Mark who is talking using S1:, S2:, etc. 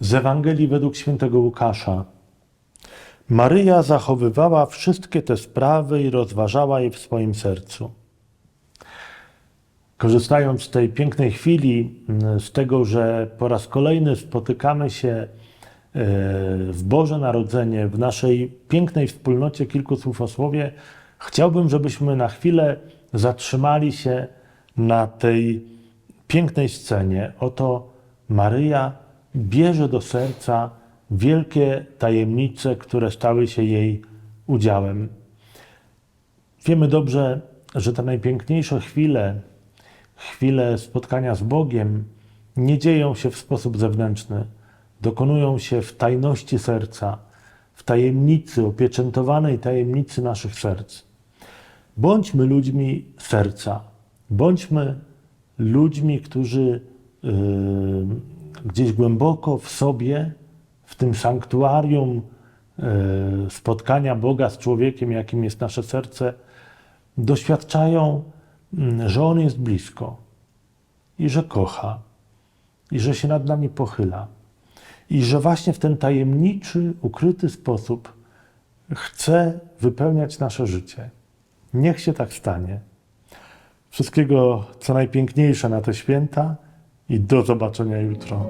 S1: Z Ewangelii według świętego Łukasza. Maryja zachowywała wszystkie te sprawy i rozważała je w swoim sercu. Korzystając z tej pięknej chwili, mm, z tego, że po raz kolejny spotykamy się e, w Boże Narodzenie, w naszej pięknej wspólnocie kilku słów o słowie, chciałbym, żebyśmy na chwilę zatrzymali się na tej pięknej scenie. Oto Maryja bierze do serca wielkie tajemnice, które stały się jej udziałem. Wiemy dobrze, że te najpiękniejsze chwile, chwile spotkania z Bogiem, nie dzieją się w sposób zewnętrzny. Dokonują się w tajności serca, w tajemnicy, opieczętowanej tajemnicy naszych serc. Bądźmy ludźmi serca. Bądźmy ludźmi, którzy yy, gdzieś głęboko w sobie, w tym sanktuarium yy, spotkania Boga z człowiekiem, jakim jest nasze serce, doświadczają, mm, że On jest blisko i że kocha, i że się nad nami pochyla, i że właśnie w ten tajemniczy, ukryty sposób chce wypełniać nasze życie. Niech się tak stanie. Wszystkiego co najpiękniejsze na te święta i do zobaczenia jutro.